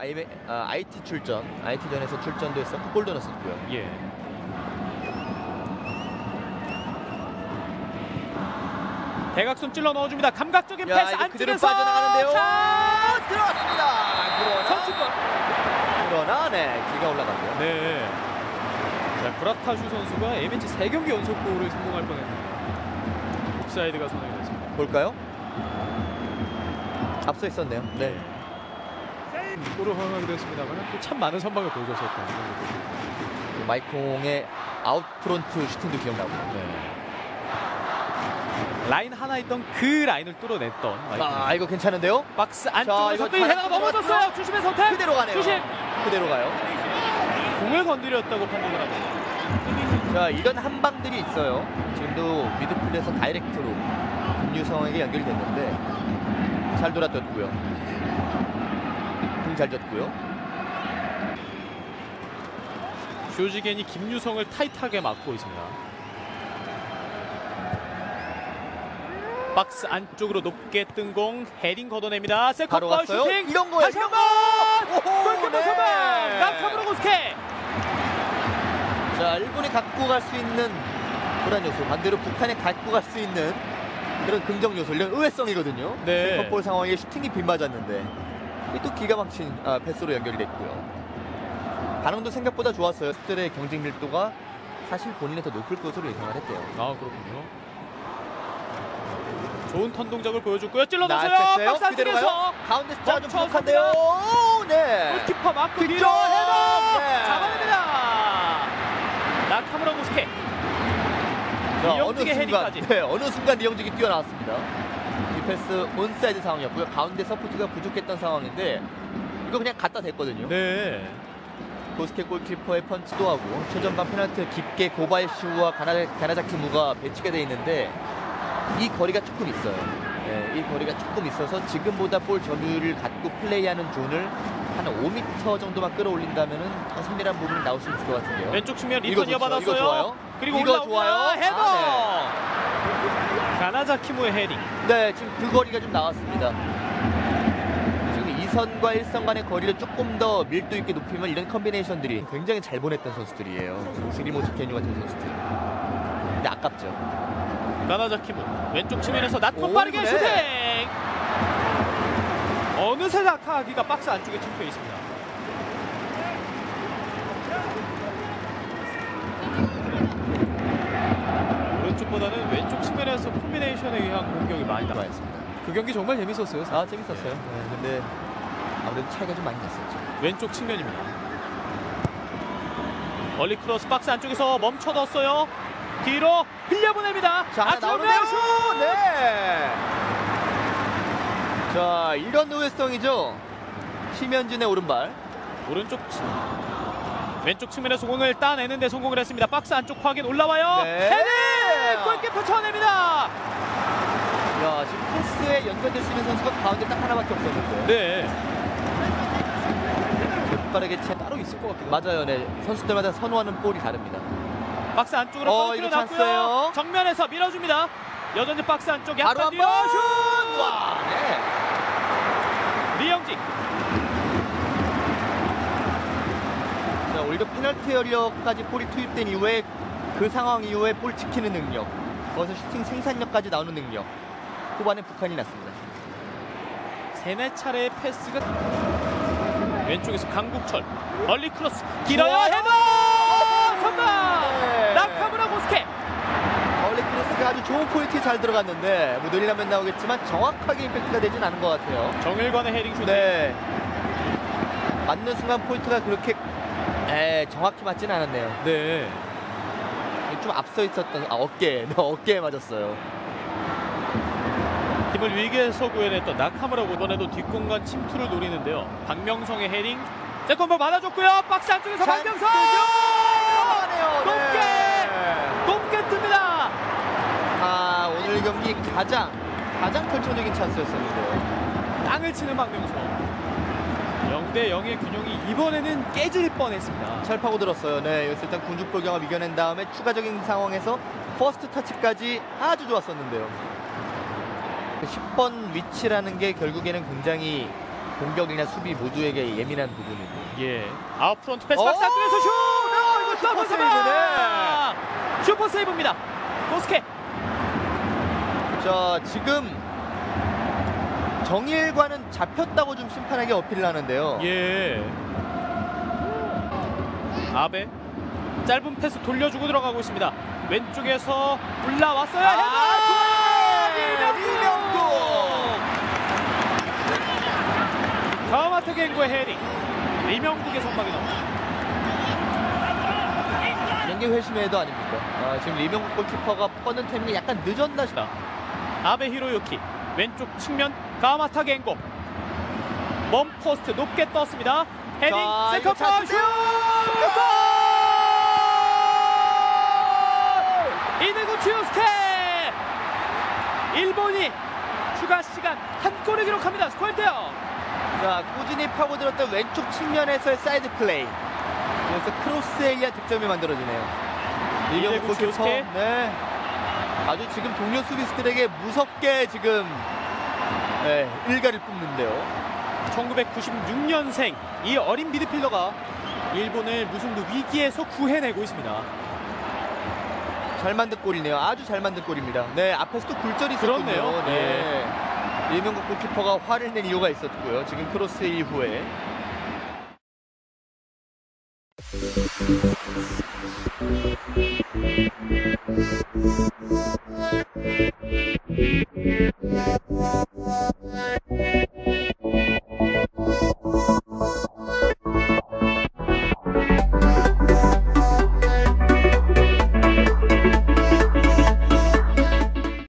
IM, 아, IT 출전, IT전에서 출전도 했었고 골도 넣었었고요. 예. 대각선 찔러 넣어줍니다. 감각적인 야, 패스 안쪽에서 빠져나가는데요. 자, 들어왔습니다. 그러나. 그러나 네 기가 올라갔고요. 네. 자, 브라타슈 선수가 A매치 3경기 연속 골을 성공할 뻔했는데 옵사이드가 선언이 됐습니다. 볼까요? 앞서 있었네요. 네. 골을 허용하게 됐습니다만 또 참 많은 선방을 보여줬었던 마이콩의 아웃프론트 슈팅도 기억나고. 네. 라인 하나 있던 그 라인을 뚫어냈던 아 이거 괜찮은데요? 박스 안쪽에서 또잘 헤더가 넘어졌어요. 주심의 선택. 그대로 가네요. 주심. 그대로 가요. 공을 건드렸다고 판단을 합니다. 자 이런 한방들이 있어요. 지금도 미드필드에서 다이렉트로 김유성에게 연결됐는데 잘 돌아떴고요. 등잘 졌고요. 쇼지겐이 김유성을 타이트하게 막고 있습니다. 박스 안쪽으로 높게 뜬 공 헤딩 걷어냅니다. 세컨볼. 슈팅. 이런 거예요. 다시 한번 거. 오호, 골키퍼 네. 선방. 나카브로 고스케. 자 일본이 갖고 갈 수 있는 그런 요소 반대로 북한에 갖고 갈 수 있는 그런 긍정 요소 이런 의외성이거든요. 네. 세컨볼 상황에 슈팅이 빗맞았는데 또 기가 막힌 아, 패스로 연결이 됐고요. 반응도 생각보다 좋았어요. 스들의 경쟁 밀도가 사실 본인이 더 높을 것으로 예상을 했대요. 아 그렇군요. 좋은 턴 동작을 보여줬고요. 찔러넣었어요. 나이스했어요. 박스 안쪽에서. 가운데 숫자 좀 부족한데요. 오, 네. 골키퍼 뒤쪽! 뒤로 헤더 네. 잡아냅니다. 나카무라 고스케. 자, 이영직의 헤딩까지. 네, 어느 순간 이영직이 뛰어나왔습니다. 이 패스 온사이드 상황이었고요. 가운데 서포트가 부족했던 상황인데 이거 그냥 갖다 댔거든요. 네. 고스케 골키퍼의 펀치도 하고 최전방 페널티 깊게 고바이슈와 가나, 가나자키무가 배치가 돼 있는데 이 거리가 조금 있어요. 네, 이 거리가 조금 있어서 지금보다 볼 점유율을 갖고 플레이하는 존을 한 5m 정도만 끌어올린다면 은 더 승리한 부분이 나올 수 있을 것 같은데요. 왼쪽 측면 리턴. 이어받았어요. 이거 좋아요. 그리고 이거 올라옵니다. 좋아요. 헤더. 아, 가나자키무의 헤딩. 네, 지금 그 거리가 좀 나왔습니다. 지금 2선과 1선 간의 거리를 조금 더 밀도 있게 높이면 이런 컨비네이션들이 굉장히 잘 보냈던 선수들이에요. 스리모트 케뉴 같은 선수들. 근데 아깝죠. 가나자키무 왼쪽 측면에서 낮고 오, 빠르게 네. 슈팅. 어느새 다카하기가 박스 안쪽에 침투해 있습니다. 오른쪽보다는 왼쪽 콤비네이션에 의한 공격이 많이. 좋아했습니다. 그 경기 정말 재밌었어요. 아, 재밌었어요. 네, 근데 아무래도 차이가 좀 많이 났었죠. 왼쪽 측면입니다. 얼리 크로스 박스 안쪽에서 멈춰뒀어요. 뒤로 흘려보냅니다. 자, 하나 나오는데요. 슛! 네. 자, 이런 의외성이죠. 심현진의 오른발. 오른쪽 측- 왼쪽 측면에서 공을 따내는데 성공을 했습니다. 박스 안쪽 확인 올라와요. 네. 헤딩! 골키퍼 쳐냅니다. 야, 지금 패스에 연결될 수 있는 선수가 가운데 딱 하나밖에 없었는데. 네. 빠르게 채 따로 있을 것 같아요. 맞아요. 네. 선수들마다 선호하는 볼이 다릅니다. 박스 안쪽으로 어, 뻥 이거. 찬스예요. 정면에서 밀어줍니다. 여전히 박스 안쪽 바로 약간 한 뒤로 번. 슛! 와, 네. 리영직 자, 오히려 페널티 에리어까지 볼이 투입된 이후에 그 상황 이후에 볼 지키는 능력, 거기서 슈팅 생산력까지 나오는 능력. 후반에 북한이 났습니다. 세네 차례의 패스가 왼쪽에서 강국철 얼리 크로스 길어요. 헤더 선방 네. 나카무라 고스케 얼리 크로스가 아주 좋은 포인트에 잘 들어갔는데 뭐 느리라면 나오겠지만 정확하게 임팩트가 되진 않은 것 같아요. 정일관의 헤딩 슛 네. 맞는 순간 포인트가 그렇게 에, 정확히 맞지는 않았네요. 네. 좀 앞서 있었던 아, 어깨, 네, 어깨에 맞았어요. 팀을 위기에서 구해냈던 나카무라 이번에도 뒷공간 침투를 노리는데요 박명성의 헤딩 세컨볼 받아줬고요 박스 안쪽에서 박명성. 높게! 높게 뜹니다 아 오늘 경기 가장 가장 결정적인 찬스였었는데요. 땅을 치는 박명성 0대 0의 균형이 이번에는 깨질 뻔했습니다 잘 파고 들었어요. 네, 여기서 일단 군죽볼 경합 이겨낸 다음에 추가적인 상황에서 퍼스트 터치까지 아주 좋았었는데요. 10번 위치라는 게 결국에는 굉장히 공격이나 수비 모두에게 예민한 부분이고. 예. 아웃 프론트 패스 오! 박스 안쪽에서 슛! 아, 이거 슈퍼 슈퍼 세이브네. 슈퍼 세이브입니다. 고스케. 자 지금 정일과는 잡혔다고 좀 심판에게 어필을 하는데요. 예. 아베 짧은 패스 돌려주고 들어가고 있습니다. 왼쪽에서 올라왔어요. 아, 헤더! 좋아요. 이명국! 갱고의 헤딩. 이명국의 선방이 나옵니다. 연계 회심해도 아닙니까? 아, 지금 리명국 골키퍼가 뻗는 타이밍이 약간 늦었나 싶다. 아베 히로유키 왼쪽 측면 가마타 갱고 먼 포스트 높게 떴습니다. 헤딩 자, 세컨 이거 파울 슛! 이대구 추스케 일본이 추가 시간 한 골을 기록합니다. 스코어인데요. 자, 꾸준히 파고들었던 왼쪽 측면에서의 사이드 플레이. 그래서 크로스에 의한 득점이 만들어지네요. 골키퍼. 지우스케. 네. 아주 지금 동료 수비수들에게 무섭게 지금 네, 일가를 뿜는데요. 1996년생 이 어린 미드필더가 일본을 무승부 위기에서 구해내고 있습니다. 잘 만든 골이네요. 아주 잘 만든 골입니다. 네, 앞에서도 굴절이 있었군요. 그렇네요. 네. 이명국 골키퍼가 화를 낸 이유가 있었고요. 지금 크로스 이후에